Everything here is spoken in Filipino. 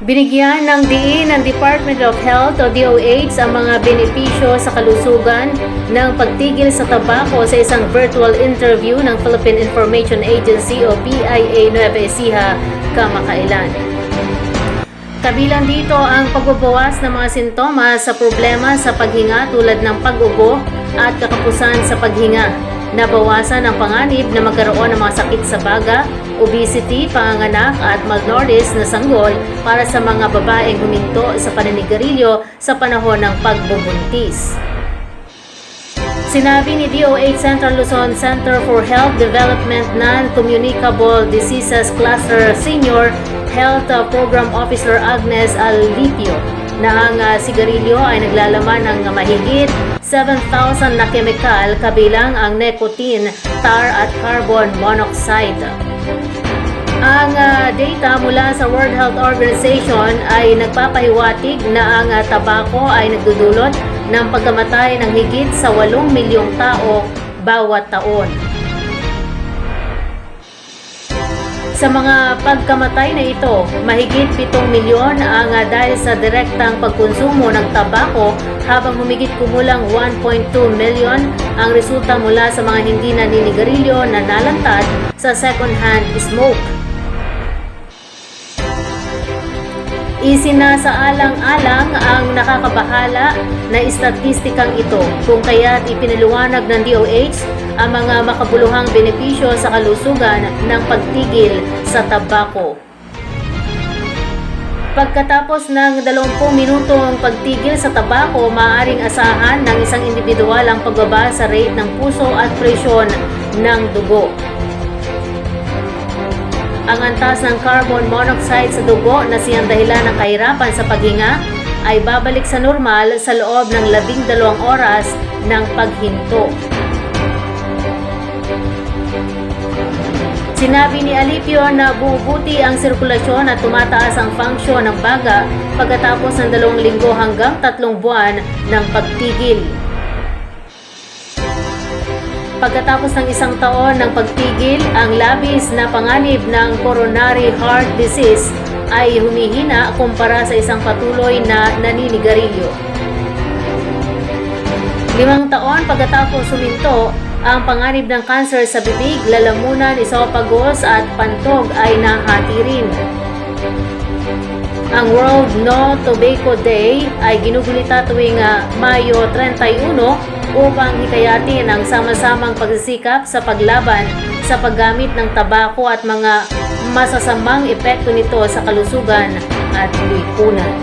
Binigyan ng diin ng Department of Health o DOH ang mga benepisyo sa kalusugan ng pagtigil sa tabako sa isang virtual interview ng Philippine Information Agency o PIA Nueva Ecija kamakailan. Kabilang dito ang pagbabawas ng mga sintomas sa problema sa paghinga tulad ng pag-ubo at kakapusan sa paghinga. Nabawasan ang panganib na magkaroon ng mga sakit sa baga, obesity, panganganak at malnourished na sanggol para sa mga babaeng huminto sa paninigarilyo sa panahon ng pagbubuntis. Sinabi ni DOH Central Luzon Center for Health Development Non-Communicable Diseases Cluster Senior Health Program Officer Agnes Alipio na ang uh, sigarilyo ay naglalaman ng mahigit 7,000 na kemikal kabilang ang nicotine, tar at carbon monoxide. Ang uh, data mula sa World Health Organization ay nagpapahiwatig na ang uh, tabako ay nagdudulot ng pagkamatay ng higit sa 8 milyong tao bawat taon. Sa mga pagkamatay na ito, mahigit 7 milyon ang uh, dahil sa direktang pagkonsumo ng tabako habang humigit kumulang 1.2 milyon ang resulta mula sa mga hindi naninigarilyo na nalantad sa second-hand smoke. Isinasaalang-alang ang nakakabahala na istatistikang ito kung kaya't ipinaliwanag ng DOH ang mga makabuluhang benepisyo sa kalusugan ng pagtigil sa tabako. Pagkatapos ng 20 minutong pagtigil sa tabako, maaaring asahan ng isang individual ang pagbaba sa rate ng puso at presyon ng dugo. Ang antas ng carbon monoxide sa dugo na siyang dahilan ng kahirapan sa paghinga ay babalik sa normal sa loob ng labing dalawang oras ng paghinto. Sinabi ni Alipio na bumubuti ang sirkulasyon at tumataas ang funksyon ng baga pagkatapos ng dalawang linggo hanggang tatlong buwan ng pagtigil. Pagkatapos ng isang taon ng pagtigil, ang labis na panganib ng coronary heart disease ay humihina kumpara sa isang patuloy na naninigarilyo. Limang taon pagkatapos suminto, ang panganib ng kanser sa bibig, lalamunan, esophagus at pantog ay nahati rin. Ang World No Tobacco Day ay ginugulita tuwing uh, Mayo 31 upang hikayatin ang sama-samang pagsisikap sa paglaban sa paggamit ng tabako at mga masasamang epekto nito sa kalusugan at lipunan.